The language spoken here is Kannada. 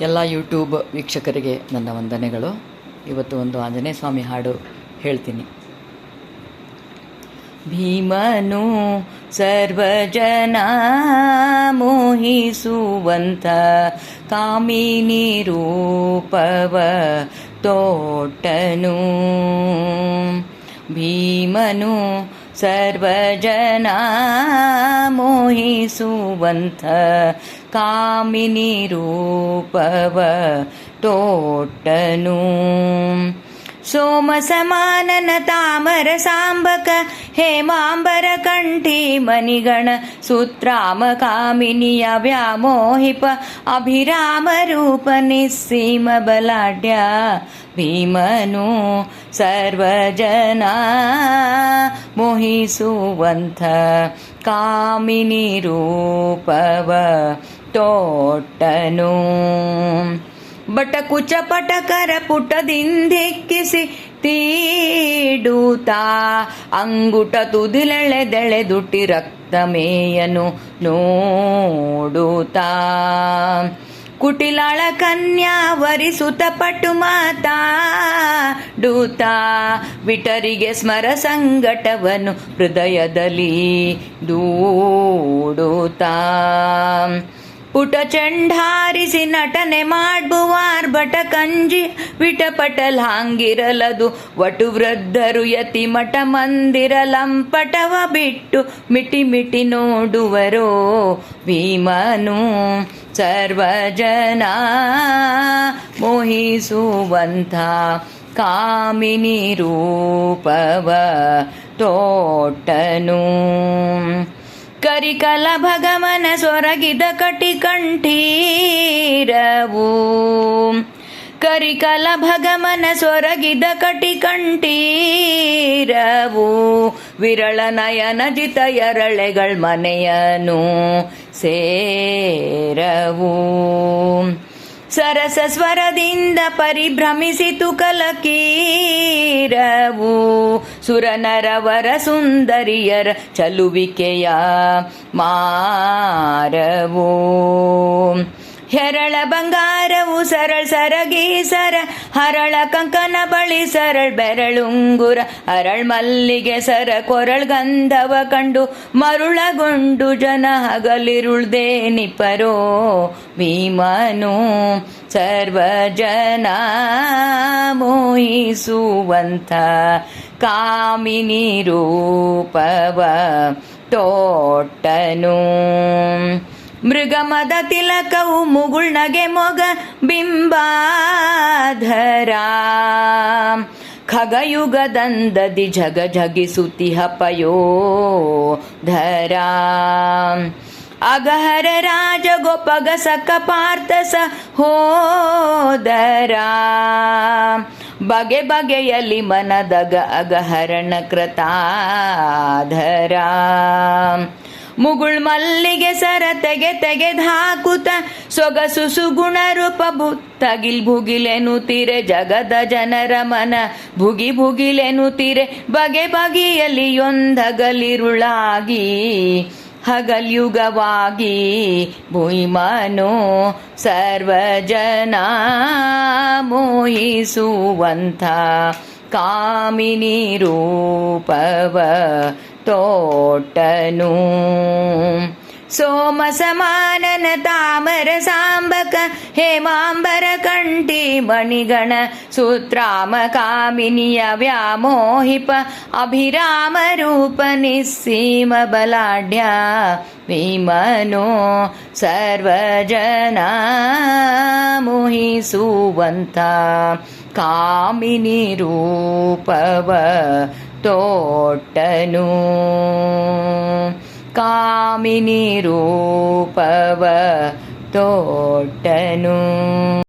ಎಲ್ಲ ಯೂಟ್ಯೂಬ್ ವೀಕ್ಷಕರಿಗೆ ನನ್ನ ವಂದನೆಗಳು. ಇವತ್ತು ಒಂದು ಆಂಜನೇಯ ಸ್ವಾಮಿ ಹಾಡು ಹೇಳ್ತೀನಿ. ಭೀಮನು ಸರ್ವಜನ ಮೋಹಿಸುವಂಥ ಕಾಮಿನಿ ರೂಪವ ತೋಟನು. ಭೀಮನು ಸರ್ವಜನ ಮೋಹಿಸುವಂತ कामिनीरूपव तोट्टनु। सोमसमानन तामरसाम्बक हेमाम्बरकण्ठी मणिगण सुत्राम हेमाम्बरकण्ठीमनिगण सुत्रामकामिनिय अभिरामरूप निस्सीम बलाढ्या भीमनु सर्वजना मोहि सुवन्थ कामिनिरूपव ತೋಟನು. ಬಟಕುಚ ಪಟಕರ ಪುಟದಿಂದೆಕ್ಕಿಸಿ ತೀಡುತ್ತಾ. ಅಂಗುಟ ತುದಿಲೆಳೆದೆಳೆದುಟ್ಟಿ ರಕ್ತಮೇಯನು ನೋಡುತ್ತಾ. ಕುಟಿಲಾಳ ಕನ್ಯಾ ವರಿಸುತ ಪಟು ಮಾತಾಡುತ್ತಾ. ವಿಟರಿಗೆ ಸ್ಮರ ಸಂಗಟವನು ಹೃದಯದಲ್ಲಿ ದೂಡುತ್ತಾ. ಪುಟ ಚಂಡಾರಿಸಿ ನಟನೆ ಬಟ ಕಂಜಿ ವಿಟಪಟಲಾಂಗಿರಲದು ವಟು ವೃದ್ಧರು ಯತಿ ಮಠ ಮಂದಿರ ಲಂಪಟವ ಬಿಟ್ಟು ಮಿಟಿ ಮಿಟಿ ನೋಡುವರೋ ಭೀಮನು. ಸರ್ವಜನ ಮೋಹಿಸುವಂಥ ಕಾಮಿನಿ ರೂಪವ ತೋಟನು. ಕರಿಕಲ ಭಗವನ ಸೊರಗಿದ ಕಟಿ ಕಂಠೀರವು. ಕರಿಕಲ ಭಗವನ ಸೊರಗಿದ ಕಟಿ ಕಂಠೀರವು. ವಿರಳ ನಯನ ಜಿತ ಎರಳೆಗಳ್ ಮನೆಯನು ಸೇರವು. ಸರಸ ಸ್ವರದಿಂದ ಪರಿಭ್ರಮಿಸಿತು ಕಲಕೀರವು. ಸುರನರವರ ಸುಂದರಿಯರ ಚಲುವಿಕೆಯ ಮಾರವು. ಹೆರಳ ಬಂಗಾರವು ಸರಳ ಸರಗಿ ಸರ, ಹರಳ ಕಂಕನ ಬಳಿ ಸರಳ ಬೆರಳುಂಗುರ, ಅರಳ್ ಮಲ್ಲಿಗೆ ಸರ ಕೊರಳ್ ಗಂಧವ ಕಂಡು, ಮರುಳಗೊಂಡು ಜನ ಹಗಲಿರುಳ್ದೇ ನಿಪರೋ ಭೀಮನು ಸರ್ವಜನ ಮೋಹಿಸುವಂಥ ಕಾಮಿನಿ ರೂಪವ ತೋಟನು ಮೃಗಮದ ತಿಲಕವು ಮುಗುಳ್ನಗೆ ಮೊಗ ಬಿಂಬಾಧರ. ಖಗಯುಗದಂದದಿ ಜಗ ಜಗಿಸುತಿಹ ಪಯೋಧರ ಅಗಹರ ರಾಜ ಗೋಪಗ ಸಕ ಪಾರ್ಥಸ ಹೋದರ. ಬಗೆ ಬಗೆಯಲ್ಲಿ ಮನದಗ ಅಗಹರಣ ಕೃತಾಧರ. ಮುಗುಳ್ ಮಲ್ಲಿಗೆ ಸರ ತೆಗೆ ತೆಗೆದಾಕುತ ಸೊಗಸು ಸುಗುಣ ರೂಪ ತಗಿಲ್ ಭುಗಿಲೆನು ತೀರೆ ಜಗದ ಜನರ ಮನ. ಭುಗಿ ಭುಗಿಲೆನು ತೀರೆ ಬಗೆ ಬಗೆಯಲ್ಲಿ ಒಂದಗಲಿರುಳಾಗಿ ಹಗಲ್ಯುಗವಾಗಿ ಭೂಮನು ಸರ್ವಜನ ಮೋಹಿಸುವಂಥ कामिनीरूपव तोटनु। सोमसमाननतामरसाम्बक हे माम्बरकण्ठीमणिगण व्यामोहिप अभिरामरूप प बलाढ्या विमनो सर्वजना मुहि सुवन्ता ಬಲಾಢ್ಯ ಭೀಮನು ಸರ್ವಜನ ಮೋಹಿಸುವಂಥ ಕಾಮಿನಿ ರೂಪವ